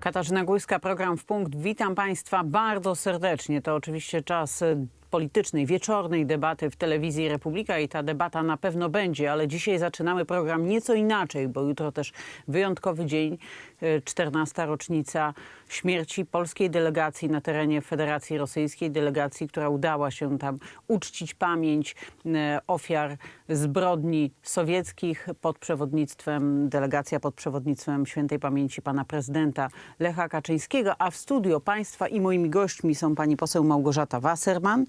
Katarzyna Górska, program w punkt. Witam Państwa bardzo serdecznie. To oczywiście czas politycznej, wieczornej debaty w telewizji Republika i ta debata na pewno będzie, ale dzisiaj zaczynamy program nieco inaczej, bo jutro też wyjątkowy dzień, e, 14. rocznica śmierci polskiej delegacji na terenie Federacji Rosyjskiej, delegacji, która udała się tam uczcić pamięć e, ofiar zbrodni sowieckich pod przewodnictwem, delegacja pod przewodnictwem świętej pamięci pana prezydenta Lecha Kaczyńskiego, a w studio państwa i moimi gośćmi są pani poseł Małgorzata Wasserman,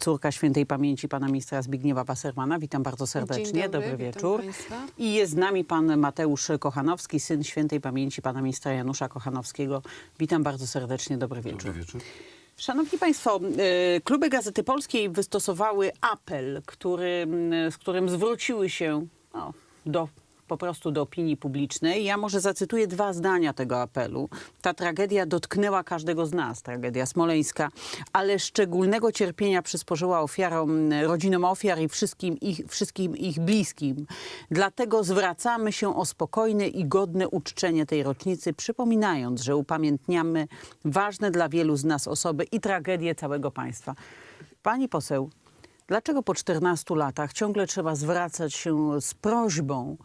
córka świętej pamięci pana ministra Zbigniewa Wassermana. Witam bardzo serdecznie. Dzień dobry, dobry wieczór. I jest z nami pan Mateusz Kochanowski, syn świętej pamięci pana ministra Janusza Kochanowskiego. Witam bardzo serdecznie. Dobry wieczór. Dobry wieczór. Szanowni Państwo, e, kluby Gazety Polskiej wystosowały apel, który, m, z którym zwróciły się no, do, po prostu do opinii publicznej. Ja może zacytuję dwa zdania tego apelu. Ta tragedia dotknęła każdego z nas, tragedia smoleńska, ale szczególnego cierpienia przysporzyła ofiarom, rodzinom ofiar i wszystkim ich, wszystkim ich bliskim. Dlatego zwracamy się o spokojne i godne uczczenie tej rocznicy, przypominając, że upamiętniamy ważne dla wielu z nas osoby i tragedię całego państwa. Pani poseł, dlaczego po 14 latach ciągle trzeba zwracać się z prośbą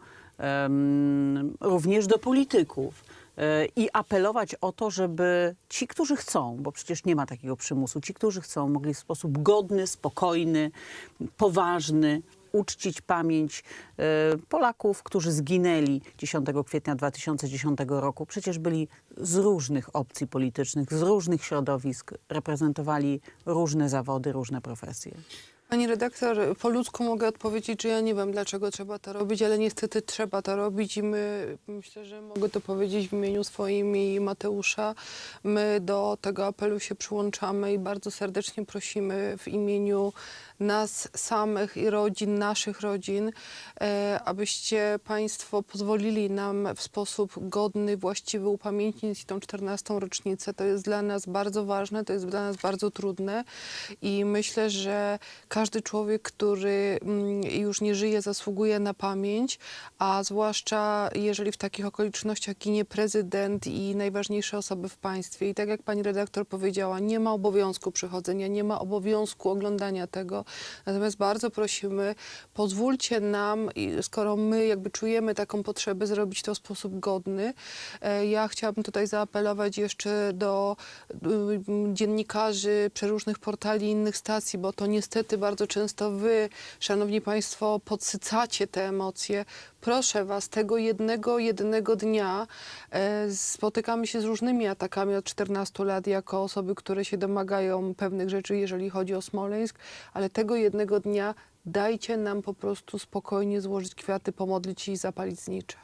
również do polityków e, i apelować o to, żeby ci, którzy chcą, bo przecież nie ma takiego przymusu, ci, którzy chcą, mogli w sposób godny, spokojny, poważny uczcić pamięć e, Polaków, którzy zginęli 10 kwietnia 2010 roku. Przecież byli z różnych opcji politycznych, z różnych środowisk, reprezentowali różne zawody, różne profesje. Pani redaktor, po ludzku mogę odpowiedzieć, że ja nie wiem, dlaczego trzeba to robić, ale niestety trzeba to robić i my, myślę, że mogę to powiedzieć w imieniu swoim i Mateusza, my do tego apelu się przyłączamy i bardzo serdecznie prosimy w imieniu nas samych i rodzin, naszych rodzin, e, abyście Państwo pozwolili nam w sposób godny, właściwy upamiętnić tą 14. rocznicę. To jest dla nas bardzo ważne, to jest dla nas bardzo trudne i myślę, że każdy człowiek, który mm, już nie żyje, zasługuje na pamięć, a zwłaszcza jeżeli w takich okolicznościach ginie prezydent i najważniejsze osoby w państwie. I tak jak pani redaktor powiedziała, nie ma obowiązku przychodzenia, nie ma obowiązku oglądania tego. Natomiast bardzo prosimy, pozwólcie nam, skoro my jakby czujemy taką potrzebę, zrobić to w sposób godny. E, Ja chciałabym tutaj zaapelować jeszcze do y, dziennikarzy przeróżnych portali innych stacji, bo to niestety bardzo często wy, szanowni państwo, podsycacie te emocje. Proszę was, tego jednego, jednego dnia e, spotykamy się z różnymi atakami od 14 lat jako osoby, które się domagają pewnych rzeczy, jeżeli chodzi o Smoleńsk, ale tego jednego dnia dajcie nam po prostu spokojnie złożyć kwiaty, pomodlić się i zapalić znicze.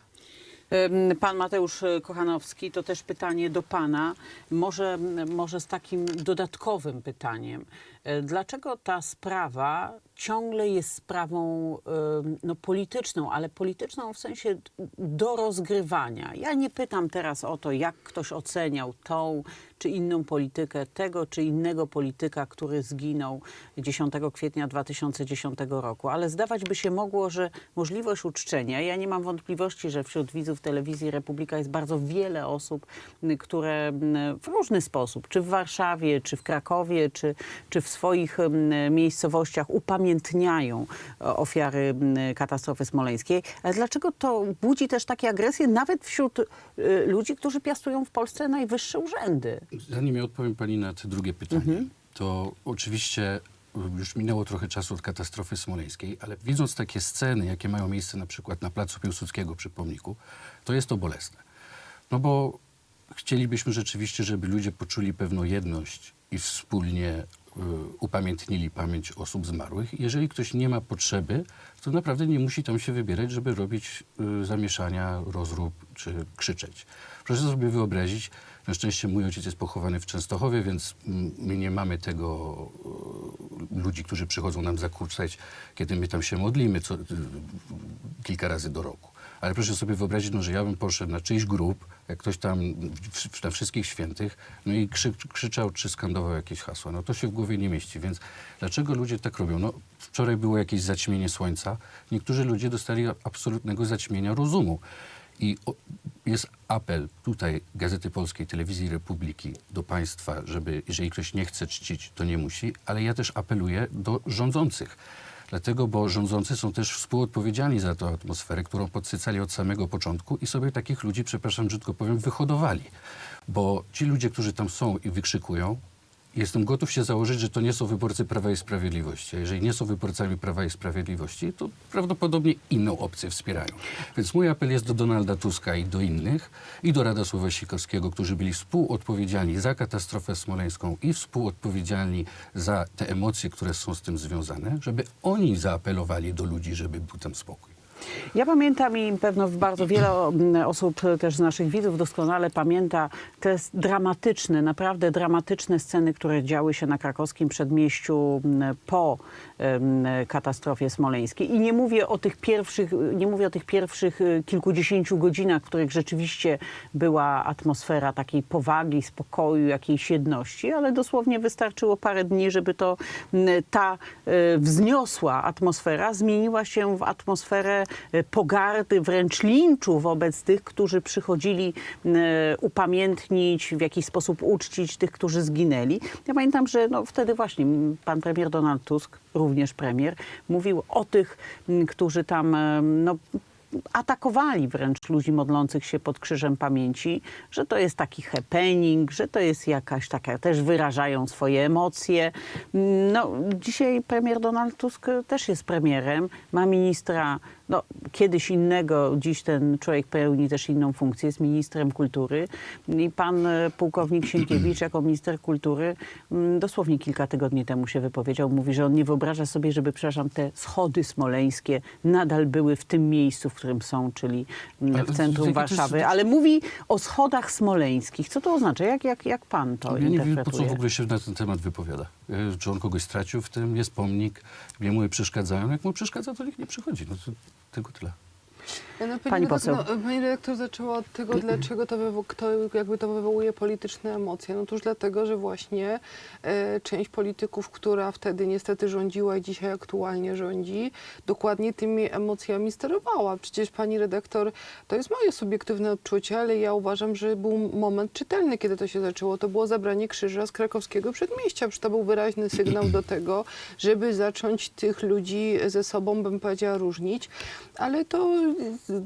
Pan Mateusz e, Kochanowski, to też pytanie do Pana, może, może z takim dodatkowym pytaniem. E, Dlaczego ta sprawa ciągle jest sprawą no, polityczną, ale polityczną w sensie do rozgrywania? Ja nie pytam teraz o to, jak ktoś oceniał tą czy inną politykę, tego czy innego polityka, który zginął 10 kwietnia 2010 roku, ale zdawać by się mogło, że możliwość uczczenia, ja nie mam wątpliwości, że wśród widzów telewizji Republika jest bardzo wiele osób, które m, w różny sposób, czy w Warszawie, czy w Krakowie, czy, czy w swoich miejscowościach upamiętniają e, ofiary katastrofy smoleńskiej. Ale dlaczego to budzi też takie agresje nawet wśród y, ludzi, którzy piastują w Polsce najwyższe urzędy? Zanim ja odpowiem pani na to drugie pytanie, to oczywiście y, już minęło trochę czasu od katastrofy smoleńskiej, ale widząc takie sceny, jakie mają miejsce na przykład na placu Piłsudskiego przy pomniku, to jest to bolesne. No bo chcielibyśmy rzeczywiście, żeby ludzie poczuli pewną jedność i wspólnie upamiętnili pamięć osób zmarłych. Jeżeli ktoś nie ma potrzeby, to naprawdę nie musi tam się wybierać, żeby robić y, zamieszania, rozrób czy krzyczeć. Proszę sobie wyobrazić, na szczęście mój ojciec jest pochowany w Częstochowie, więc my nie mamy tego y, ludzi, którzy przychodzą nam zakłócać, kiedy my tam się modlimy co, y, kilka razy do roku. Ale proszę sobie wyobrazić, no, że ja bym poszedł na czyjś grób, jak ktoś tam na wszystkich świętych, no i krzy, krzyczał czy skandował jakieś hasła. No to się w głowie nie mieści. Więc dlaczego ludzie tak robią? No wczoraj było jakieś zaćmienie słońca. Niektórzy ludzie dostali absolutnego zaćmienia rozumu. I jest apel tutaj Gazety Polskiej, Telewizji Republiki do państwa, żeby jeżeli ktoś nie chce czcić, to nie musi, ale ja też apeluję do rządzących. Dlatego, bo rządzący są też współodpowiedzialni za tę atmosferę, którą podsycali od samego początku i sobie takich ludzi, przepraszam, brzydko powiem, wyhodowali. Bo ci ludzie, którzy tam są i wykrzykują, jestem gotów się założyć, że to nie są wyborcy Prawa i Sprawiedliwości. A jeżeli nie są wyborcami Prawa i Sprawiedliwości, to prawdopodobnie inną opcję wspierają. Więc mój apel jest do Donalda Tuska i do innych, i do Radosława Sikorskiego, którzy byli współodpowiedzialni za katastrofę smoleńską i współodpowiedzialni za te emocje, które są z tym związane, żeby oni zaapelowali do ludzi, żeby był tam spokój. Ja pamiętam i pewno bardzo wiele osób też z naszych widzów doskonale pamięta te dramatyczne, naprawdę dramatyczne sceny, które działy się na krakowskim przedmieściu po katastrofie smoleńskiej. I nie mówię o tych pierwszych, nie mówię o tych pierwszych y, kilkudziesięciu godzinach, w których rzeczywiście była atmosfera takiej powagi, spokoju, jakiejś jedności, ale dosłownie wystarczyło parę dni, żeby to ta e, wzniosła atmosfera zmieniła się w atmosferę pogardy, wręcz linczu wobec tych, którzy przychodzili e, upamiętnić, w jakiś sposób uczcić tych, którzy zginęli. Ja pamiętam, że no, wtedy właśnie pan premier Donald Tusk, również premier, mówił o tych, którzy tam e, no, atakowali wręcz ludzi modlących się pod krzyżem pamięci, że to jest taki happening, że to jest jakaś taka, też wyrażają swoje emocje. No, dzisiaj premier Donald Tusk też jest premierem, ma ministra, no, kiedyś innego, dziś ten człowiek pełni też inną funkcję, jest ministrem kultury i pan e, pułkownik Sienkiewicz jako minister kultury mm, dosłownie kilka tygodni temu się wypowiedział, mówi, że on nie wyobraża sobie, żeby, przepraszam, te schody smoleńskie nadal były w tym miejscu, w którym są, czyli mm, Ale w centrum jakie to jest- Warszawy, ale mówi o schodach smoleńskich. Co to oznacza? Jak, jak, jak pan to Ja nie wiem, po co interpretuje? w ogóle się na ten temat wypowiada. E, Czy on kogoś stracił w tym, jest pomnik, jemu przeszkadzają. Jak mu przeszkadza, to niech nie przychodzi. No to tylko tyle. Ja no, Pani redak- poseł. No, pani redaktor zaczęła od tego, dlaczego to, wywo- kto, jakby to wywołuje polityczne emocje. No Otóż dlatego, że właśnie e, część polityków, która wtedy niestety rządziła i dzisiaj aktualnie rządzi, dokładnie tymi emocjami sterowała. Przecież pani redaktor, to jest moje subiektywne odczucie, ale ja uważam, że był moment czytelny, kiedy to się zaczęło. To było zabranie krzyża z krakowskiego przedmieścia. Przecież to był wyraźny sygnał do tego, żeby zacząć tych ludzi ze sobą, bym powiedziała, różnić. Ale to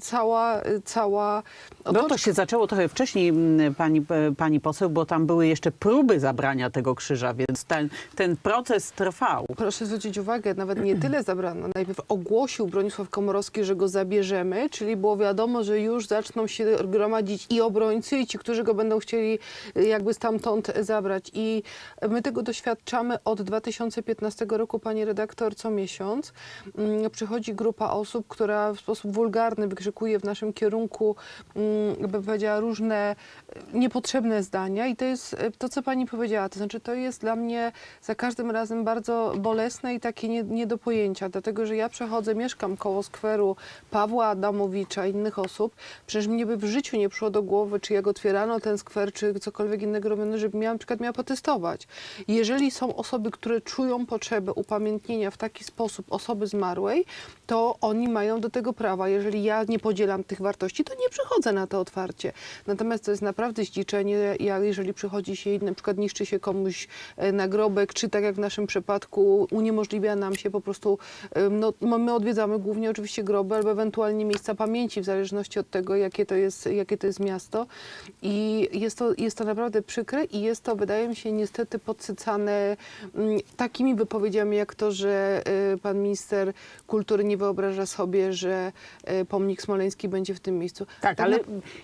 cała, cała No to otoczka się zaczęło trochę wcześniej, pani, e, pani poseł, bo tam były jeszcze próby zabrania tego krzyża, więc ten, ten proces trwał. Proszę zwrócić uwagę, nawet nie tyle zabrano. Najpierw ogłosił Bronisław Komorowski, że go zabierzemy, czyli było wiadomo, że już zaczną się gromadzić i obrońcy, i ci, którzy go będą chcieli y, jakby stamtąd zabrać. I my tego doświadczamy od 2015 roku, pani redaktor, co miesiąc. Mm, Przychodzi grupa osób, która w sposób wulgarny wykrzykuje w naszym kierunku, mm, bym powiedziała, różne y, niepotrzebne zdania. I to jest y, to, co pani powiedziała. To znaczy, to jest dla mnie za każdym razem bardzo bolesne i takie nie, nie do pojęcia, dlatego że ja przechodzę, mieszkam koło skweru Pawła Adamowicza innych osób. Przecież mnie by w życiu nie przyszło do głowy, czy jak otwierano ten skwer, czy cokolwiek innego robiono, żeby miała, na przykład miała potestować. Jeżeli są osoby, które czują potrzebę upamiętnienia w taki sposób osoby zmarłej, to oni mają do tego prawa. Jeżeli ja nie podzielam tych wartości, to nie przychodzę na to otwarcie. Natomiast to jest naprawdę zdziczenie, jeżeli przychodzi się i na przykład niszczy się komuś e, nagrobek, czy tak jak w naszym przypadku uniemożliwia nam się po prostu, no my odwiedzamy głównie oczywiście groby albo ewentualnie miejsca pamięci, w zależności od tego, jakie to jest, jakie to jest miasto. I jest to, jest to naprawdę przykre i jest to, wydaje mi się, niestety podsycane mm, takimi wypowiedziami, jak to, że y, pan minister kultury nie wyobraża sobie, że y, pomnik smoleński będzie w tym miejscu. Tak, ale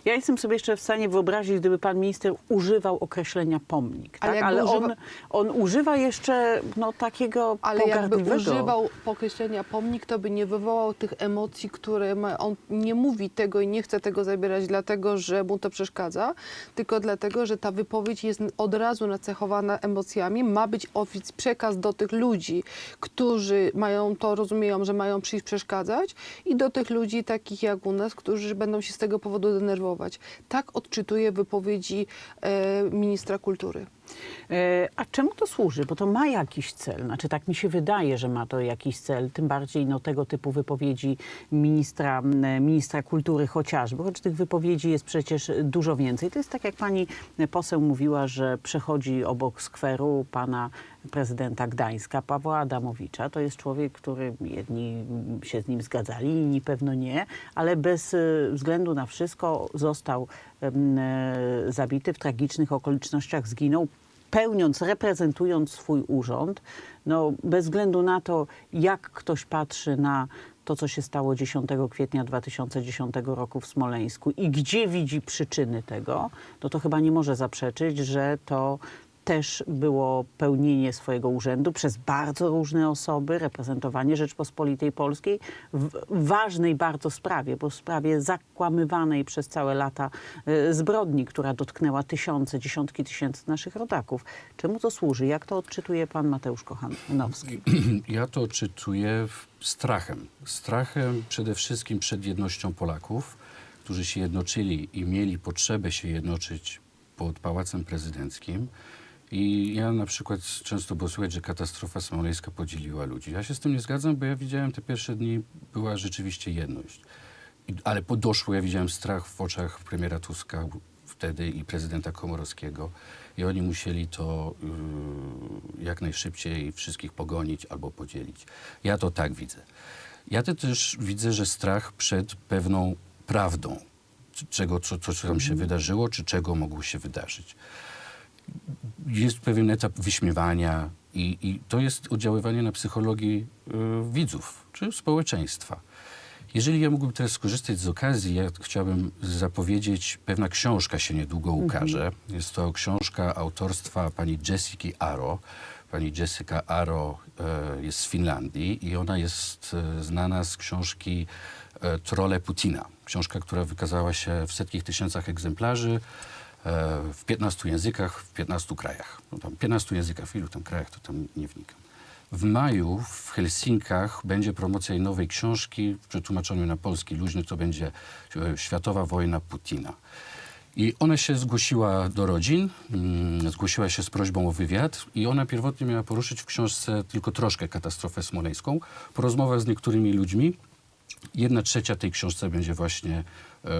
ja jestem sobie jeszcze w stanie wyobrazić, gdyby pan minister używał określenia pomnik. Ale tak? ale on, używa- on używa jeszcze no, takiego Ale jakby używał określenia pomnik, to by nie wywołał tych emocji, które ma. On nie mówi tego i nie chce tego zabierać, dlatego że mu to przeszkadza, tylko dlatego, że ta wypowiedź jest od razu nacechowana emocjami. Ma być ofic przekaz do tych ludzi, którzy mają to, rozumieją, że mają przyjść przeszkadzać, i do tych ludzi takich jak u nas, którzy będą się z tego powodu denerwować. Tak odczytuję wypowiedzi e, ministra kultury. E, A czemu to służy? Bo to ma jakiś cel. Znaczy, tak mi się wydaje, że ma to jakiś cel. Tym bardziej no, tego typu wypowiedzi ministra, ministra kultury chociażby, choć tych wypowiedzi jest przecież dużo więcej. To jest tak, jak pani poseł mówiła, że przechodzi obok skweru pana prezydenta Gdańska, Pawła Adamowicza. To jest człowiek, który jedni się z nim zgadzali, inni pewno nie, ale bez y, względu na wszystko został e, zabity w tragicznych okolicznościach, zginął pełniąc, reprezentując swój urząd, no, bez względu na to, jak ktoś patrzy na to, co się stało 10 kwietnia 2010 roku w Smoleńsku i gdzie widzi przyczyny tego, no to chyba nie może zaprzeczyć, że to też było pełnienie swojego urzędu przez bardzo różne osoby, reprezentowanie Rzeczpospolitej Polskiej w ważnej bardzo sprawie, bo w sprawie zakłamywanej przez całe lata e, zbrodni, która dotknęła tysiące, dziesiątki tysięcy naszych rodaków. Czemu to służy? Jak to odczytuje pan Mateusz Kochanowski? Ja to czytuję w- strachem. Strachem przede wszystkim przed jednością Polaków, którzy się jednoczyli i mieli potrzebę się jednoczyć pod Pałacem Prezydenckim. I ja na przykład często było słychać, że katastrofa smoleńska podzieliła ludzi. Ja się z tym nie zgadzam, bo ja widziałem te pierwsze dni, była rzeczywiście jedność. I, ale po doszło, ja widziałem strach w oczach premiera Tuska wtedy i prezydenta Komorowskiego. I oni musieli to yy, jak najszybciej wszystkich pogonić albo podzielić. Ja to tak widzę. Ja to też widzę, że strach przed pewną prawdą, czego, co, co, co tam się wydarzyło, czy czego mogło się wydarzyć jest pewien etap wyśmiewania i, i to jest oddziaływanie na psychologii y, widzów czy społeczeństwa. Jeżeli ja mógłbym teraz skorzystać z okazji, ja chciałbym zapowiedzieć, pewna książka się niedługo ukaże. Jest to książka autorstwa pani Jessiki Aro. Pani Jessica Aro e, jest z Finlandii i ona jest e, znana z książki e, Trole Putina. Książka, która wykazała się w setkich tysiącach egzemplarzy w 15 językach, w 15 krajach. No tam 15 językach, w ilu tam krajach, to tam nie wnikam. W maju w Helsinkach będzie promocja nowej książki w przetłumaczeniu na polski luźny. To będzie e, Światowa wojna Putina. I ona się zgłosiła do rodzin, mm, zgłosiła się z prośbą o wywiad i ona pierwotnie miała poruszyć w książce tylko troszkę katastrofę smoleńską. Po rozmowach z niektórymi ludźmi jedna trzecia tej książce będzie właśnie e,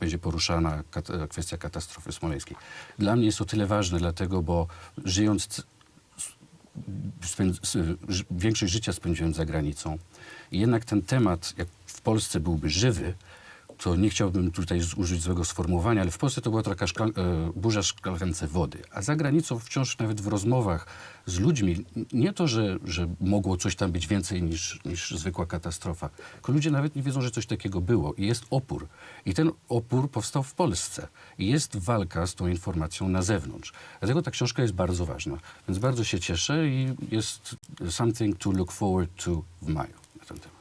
będzie poruszana kat- kwestia katastrofy smoleńskiej. Dla mnie jest to tyle ważne, dlatego, bo żyjąc większość życia spędziłem za granicą i jednak ten temat, jak w Polsce byłby żywy, to nie chciałbym tutaj użyć złego sformułowania, ale w Polsce to była taka szklan- e, burza szklance wody. A za granicą wciąż nawet w rozmowach z ludźmi, nie to, że, że mogło coś tam być więcej niż, niż zwykła katastrofa, tylko ludzie nawet nie wiedzą, że coś takiego było i jest opór. I ten opór powstał w Polsce. I jest walka z tą informacją na zewnątrz. Dlatego ta książka jest bardzo ważna. Więc bardzo się cieszę i jest something to look forward to w maju na ten temat.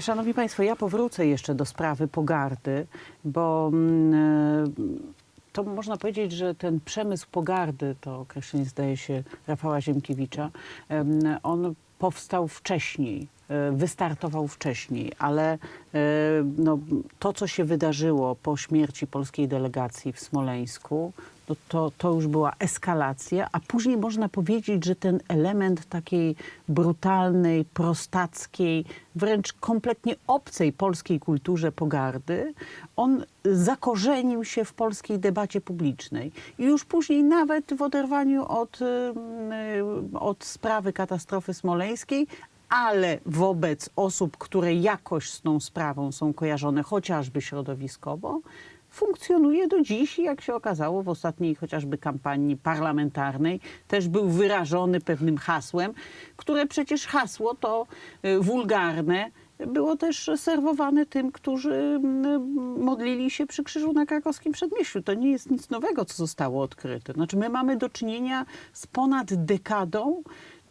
Szanowni Państwo, ja powrócę jeszcze do sprawy pogardy, bo mm, e, to można powiedzieć, że ten przemysł pogardy, to określenie zdaje się Rafała Ziemkiewicza, em, on powstał wcześniej, e, wystartował wcześniej, ale e, no, to, co się wydarzyło po śmierci polskiej delegacji w Smoleńsku, no to, to już była eskalacja, a później można powiedzieć, że ten element takiej brutalnej, prostackiej, wręcz kompletnie obcej polskiej kulturze pogardy, on zakorzenił się w polskiej debacie publicznej. I już później nawet w oderwaniu od, od sprawy katastrofy smoleńskiej, ale wobec osób, które jakoś z tą sprawą są kojarzone, chociażby środowiskowo, funkcjonuje do dziś i jak się okazało w ostatniej chociażby kampanii parlamentarnej też był wyrażony pewnym hasłem, które przecież hasło to y, wulgarne było też serwowane tym, którzy modlili się przy krzyżu na krakowskim przedmieściu. To nie jest nic nowego, co zostało odkryte. Znaczy my mamy do czynienia z ponad dekadą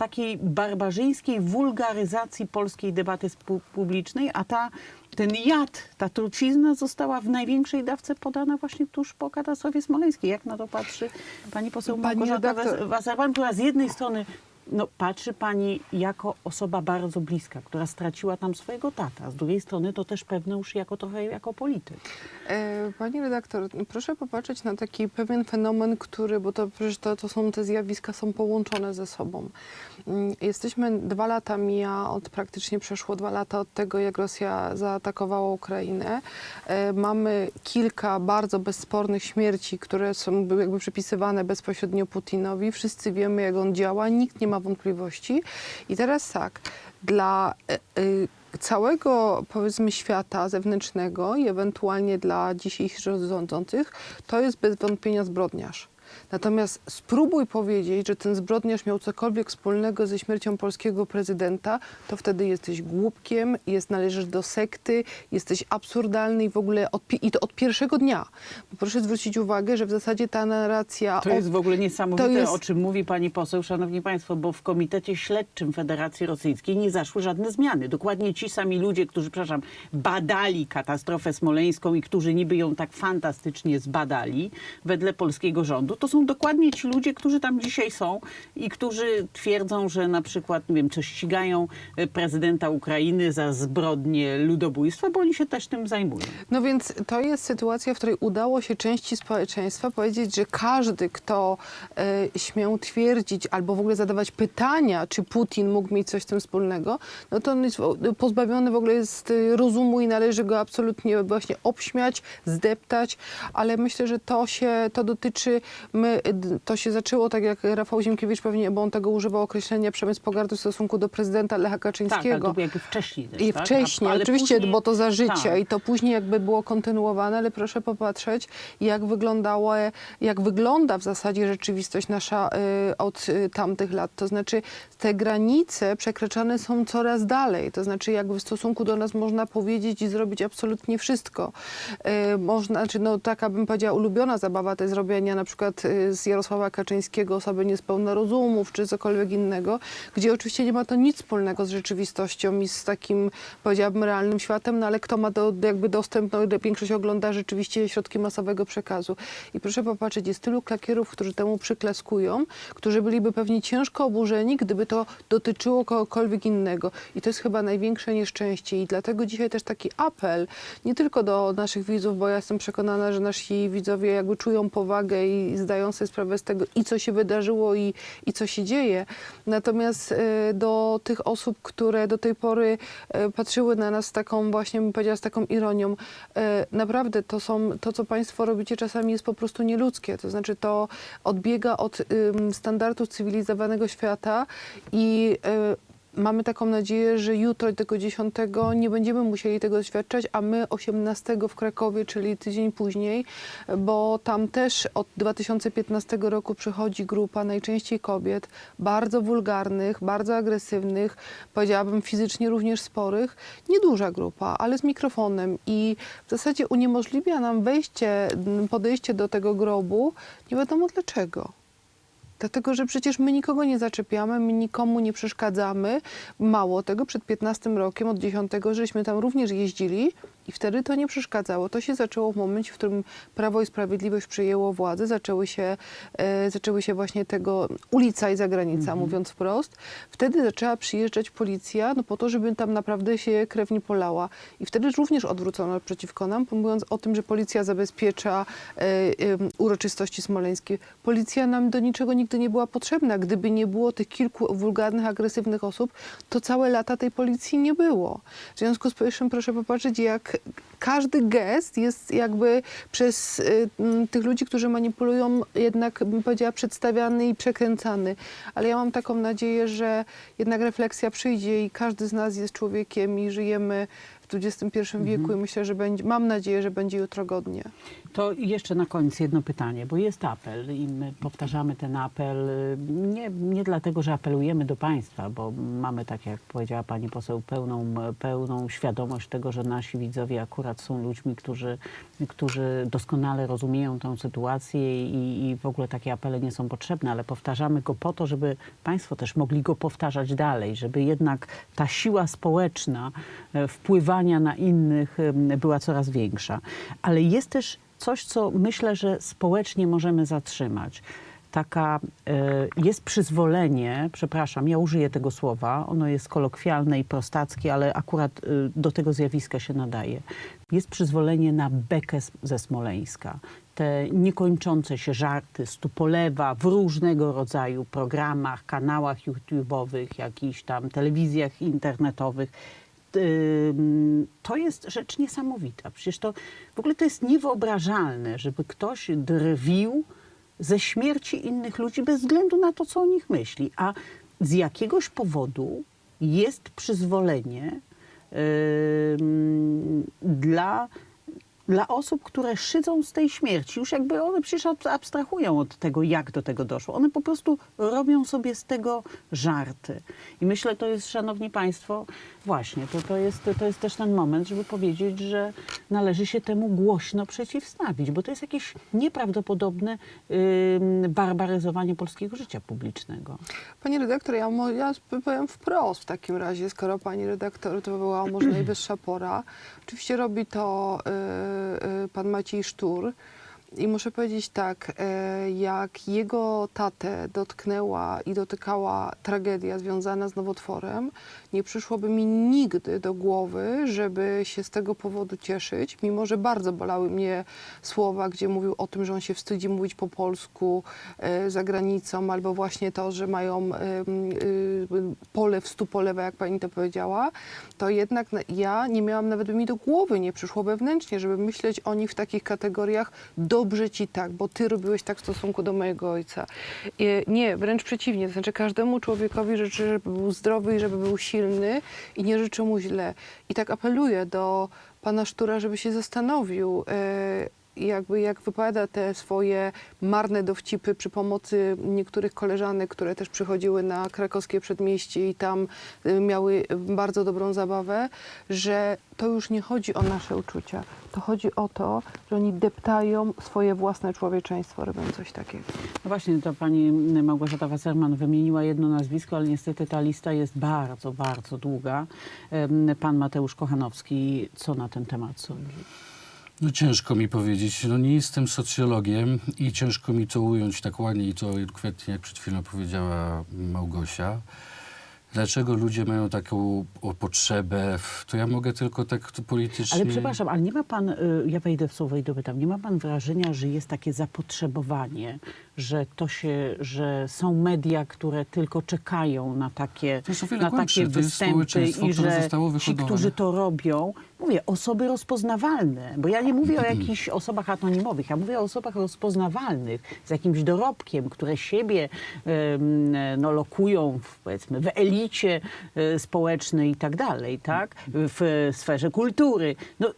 takiej barbarzyńskiej wulgaryzacji polskiej debaty publicznej, a ta, ten jad, ta trucizna została w największej dawce podana właśnie tuż po katastrofie smoleńskiej. Jak na to patrzy pani poseł Pani Małgorzata redaktor- która z jednej strony no, patrzy pani jako osoba bardzo bliska, która straciła tam swojego tata. Z drugiej strony to też pewne już jako trochę jako polityk. E, Pani redaktor, proszę popatrzeć na taki pewien fenomen, który, bo to przecież to, to są te zjawiska są połączone ze sobą. Mm, Jesteśmy dwa lata mija, od praktycznie przeszło dwa lata od tego, jak Rosja zaatakowała Ukrainę. E, Mamy kilka bardzo bezspornych śmierci, które są jakby przypisywane bezpośrednio Putinowi. Wszyscy wiemy, jak on działa, nikt nie ma wątpliwości. I teraz tak, dla e, e, całego powiedzmy świata zewnętrznego i ewentualnie dla dzisiejszych rządzących, to jest bez wątpienia zbrodniarz. Natomiast spróbuj powiedzieć, że ten zbrodniarz miał cokolwiek wspólnego ze śmiercią polskiego prezydenta, to wtedy jesteś głupkiem, jest, należysz do sekty, jesteś absurdalny i w ogóle od, i to od pierwszego dnia. Bo proszę zwrócić uwagę, że w zasadzie ta narracja... To o- jest w ogóle niesamowite, jest- o czym mówi pani poseł, szanowni państwo, bo w Komitecie Śledczym Federacji Rosyjskiej nie zaszły żadne zmiany. Dokładnie ci sami ludzie, którzy, przepraszam, badali katastrofę smoleńską i którzy niby ją tak fantastycznie zbadali wedle polskiego rządu, to są dokładnie ci ludzie, którzy tam dzisiaj są i którzy twierdzą, że na przykład, nie wiem, czy ścigają e, prezydenta Ukrainy za zbrodnie ludobójstwa, bo oni się też tym zajmują. No więc to jest sytuacja, w której udało się części społeczeństwa powiedzieć, że każdy, kto e, śmiał twierdzić albo w ogóle zadawać pytania, czy Putin mógł mieć coś z tym wspólnego, no to on jest pozbawiony w ogóle jest e, rozumu i należy go absolutnie właśnie obśmiać, zdeptać, ale myślę, że to się, to dotyczy, my, to się zaczęło tak jak Rafał Ziemkiewicz pewnie, bo on tego używał określenia przemysł pogardy w stosunku do prezydenta Lecha Tak, ale Kaczyńskiego. to wcześniej też, I tak? wcześniej, A- oczywiście, później- bo to za życia tak. i to później jakby było kontynuowane, ale proszę popatrzeć, jak wyglądało, jak wygląda w zasadzie rzeczywistość nasza y, od y, tamtych lat. To znaczy te granice przekraczane są coraz dalej. To znaczy jakby w stosunku do nas można powiedzieć i zrobić absolutnie wszystko. Y, można, znaczy no taka bym powiedziała ulubiona zabawa to jest robienia na przykład y, z Jarosława Kaczyńskiego osoby niespełna rozumów czy cokolwiek innego, gdzie oczywiście nie ma to nic wspólnego z rzeczywistością i z takim powiedziałabym realnym światem, no ale kto ma do, jakby dostęp, no większość ogląda rzeczywiście środki masowego przekazu. I proszę popatrzeć, jest tylu klakierów, którzy temu przyklaskują, którzy byliby pewnie ciężko oburzeni, gdyby to dotyczyło kogokolwiek innego. I to jest chyba największe nieszczęście. I dlatego dzisiaj też taki apel, nie tylko do naszych widzów, bo ja jestem przekonana, że nasi widzowie jakby czują powagę i zdają sobie sprawę z tego, i co się wydarzyło, i, i co się dzieje. Natomiast e, do tych osób, które do tej pory e, patrzyły na nas z taką właśnie, bym powiedziała, z taką ironią, e, naprawdę to są, to co Państwo robicie czasami jest po prostu nieludzkie. To znaczy to odbiega od standardów cywilizowanego świata i Mamy taką nadzieję, że jutro, tego 10, nie będziemy musieli tego doświadczać, a my 18 w Krakowie, czyli tydzień później, bo tam też od 2015 roku przychodzi grupa najczęściej kobiet, bardzo wulgarnych, bardzo agresywnych, powiedziałabym fizycznie również sporych. Nieduża grupa, ale z mikrofonem i w zasadzie uniemożliwia nam wejście, podejście do tego grobu, nie wiadomo dlaczego. Dlatego, że przecież my nikogo nie zaczepiamy, my nikomu nie przeszkadzamy. Mało tego, przed 15 rokiem, od 10, żeśmy tam również jeździli i wtedy to nie przeszkadzało. To się zaczęło w momencie, w którym Prawo i Sprawiedliwość przejęło władzę. Zaczęły się, e, zaczęły się właśnie tego ulica i zagranica, mówiąc wprost. Wtedy zaczęła przyjeżdżać policja no po to, żeby tam naprawdę się krew nie polała. I wtedy również odwrócono przeciwko nam, mówiąc o tym, że policja zabezpiecza e, e, uroczystości smoleńskie. Policja nam do niczego nigdy nie była potrzebna. Gdyby nie było tych kilku wulgarnych, agresywnych osób, to całe lata tej policji nie było. W związku z powyższym proszę popatrzeć, jak każdy gest jest jakby przez y, tych ludzi, którzy manipulują, jednak bym powiedziała przedstawiany i przekręcany. Ale ja mam taką nadzieję, że jednak refleksja przyjdzie i każdy z nas jest człowiekiem i żyjemy w XXI wieku i myślę, że będzie, mam nadzieję, że będzie jutro godnie. To jeszcze na koniec jedno pytanie, bo jest apel i my powtarzamy ten apel y, nie, nie dlatego, że apelujemy do państwa, bo mamy, tak jak powiedziała pani poseł, pełną, pełną świadomość tego, że nasi widzowie akurat są ludźmi, którzy, którzy doskonale rozumieją tę sytuację i, i w ogóle takie apele nie są potrzebne, ale powtarzamy go po to, żeby państwo też mogli go powtarzać dalej, żeby jednak ta siła społeczna e, wpływania na innych była coraz większa. Ale jest też coś, co myślę, że społecznie możemy zatrzymać. taka, e, jest przyzwolenie, przepraszam, ja użyję tego słowa, ono jest kolokwialne i prostackie, ale akurat e, do tego zjawiska się nadaje. Jest przyzwolenie na bekę ze Smoleńska. Te niekończące się żarty z Tupolewa w różnego rodzaju programach, kanałach YouTube'owych, jakichś tam telewizjach internetowych. To jest rzecz niesamowita. Przecież to w ogóle to jest niewyobrażalne, żeby ktoś drwił ze śmierci innych ludzi bez względu na to, co o nich myśli. A z jakiegoś powodu jest przyzwolenie ym, dla, dla osób, które szydzą z tej śmierci. Już jakby one przecież ab- abstrahują od tego, jak do tego doszło. One po prostu robią sobie z tego żarty. I myślę, to jest, szanowni państwo, właśnie, to, to, jest, to jest też ten moment, żeby powiedzieć, że należy się temu głośno przeciwstawić, bo to jest jakieś nieprawdopodobne ym, barbaryzowanie polskiego życia publicznego. Pani redaktor, ja, ja powiem wprost w takim razie, skoro pani redaktor to była może najwyższa pora. Oczywiście robi to y, y, pan Maciej Sztur. I muszę powiedzieć tak, e, jak jego tatę dotknęła i dotykała tragedia związana z nowotworem, nie przyszłoby mi nigdy do głowy, żeby się z tego powodu cieszyć, mimo że bardzo bolały mnie słowa, gdzie mówił o tym, że on się wstydzi mówić po polsku e, za granicą, albo właśnie to, że mają pole w stu polewa, jak pani to powiedziała, to jednak na- ja nie miałam nawet mi do głowy, nie przyszło wewnętrznie, żeby myśleć o nich w takich kategoriach dobrze ci tak, bo ty robiłeś tak w stosunku do mojego ojca. Nie, wręcz przeciwnie, to znaczy każdemu człowiekowi życzę, żeby był zdrowy i żeby był silny i nie życzę mu źle. I tak apeluję do pana Sztura, żeby się zastanowił, e, jakby jak wypowiada te swoje marne dowcipy przy pomocy niektórych koleżanek, które też przychodziły na krakowskie przedmieście i tam y, miały bardzo dobrą zabawę, że to już nie chodzi o nasze uczucia. To chodzi o to, że oni deptają swoje własne człowieczeństwo, robiąc coś takiego. No właśnie, to pani Małgorzata Wasserman wymieniła jedno nazwisko, ale niestety ta lista jest bardzo, bardzo długa. Pan Mateusz Kochanowski, co na ten temat sądzi? No ciężko mi powiedzieć. No nie jestem socjologiem i ciężko mi to ująć tak ładnie i to elokwentnie, jak przed chwilą powiedziała Małgosia. Dlaczego ludzie mają taką potrzebę? To ja mogę tylko tak politycznie... Ale przepraszam, ale nie ma pan, y, ja wejdę w słowo i dopytam, nie ma pan wrażenia, że jest takie zapotrzebowanie, że to się, że są media, które tylko czekają na takie, To jest o wiele na takie To jest występy społeczeństwo, i które że ci, którzy to robią, mówię, osoby rozpoznawalne, bo ja nie mówię o jakichś osobach anonimowych, ja mówię o osobach rozpoznawalnych, z jakimś dorobkiem, które siebie no, lokują w, powiedzmy w elicie e, społecznej i tak dalej, tak? W sferze kultury. No,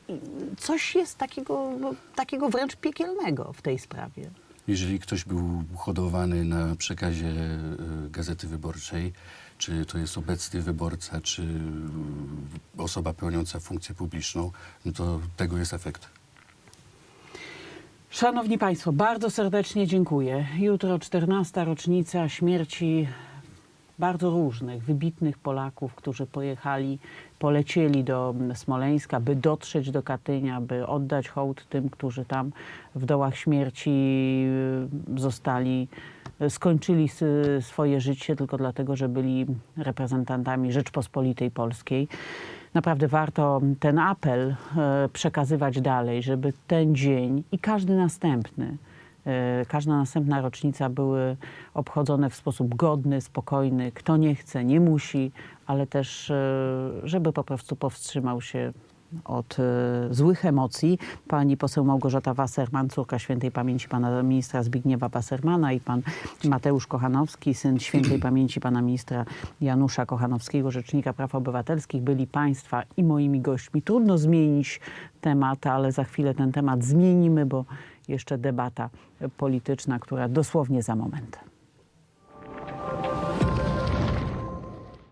coś jest takiego, no, takiego wręcz piekielnego w tej sprawie. Jeżeli ktoś był hodowany na przekazie y, Gazety Wyborczej, czy to jest obecny wyborca, czy osoba pełniąca funkcję publiczną, no to tego jest efekt. Szanowni Państwo, bardzo serdecznie dziękuję. Jutro 14. rocznica śmierci bardzo różnych, wybitnych Polaków, którzy pojechali, polecieli do Smoleńska, by dotrzeć do Katynia, by oddać hołd tym, którzy tam w dołach śmierci y, zostali, y, skończyli swoje życie tylko dlatego, że byli reprezentantami Rzeczpospolitej Polskiej. Naprawdę warto ten apel e, przekazywać dalej, żeby ten dzień i każdy następny, każda następna rocznica były obchodzone w sposób godny, spokojny. Kto nie chce, nie musi, ale też, e, żeby po prostu powstrzymał się od e, złych emocji. Pani poseł Małgorzata Wasserman, córka świętej pamięci pana ministra Zbigniewa Wassermana i pan Mateusz Kochanowski, syn świętej pamięci pana ministra Janusza Kochanowskiego, Rzecznika Praw Obywatelskich, byli państwa i moimi gośćmi. Trudno zmienić temat, ale za chwilę ten temat zmienimy, bo jeszcze debata polityczna, która dosłownie za moment.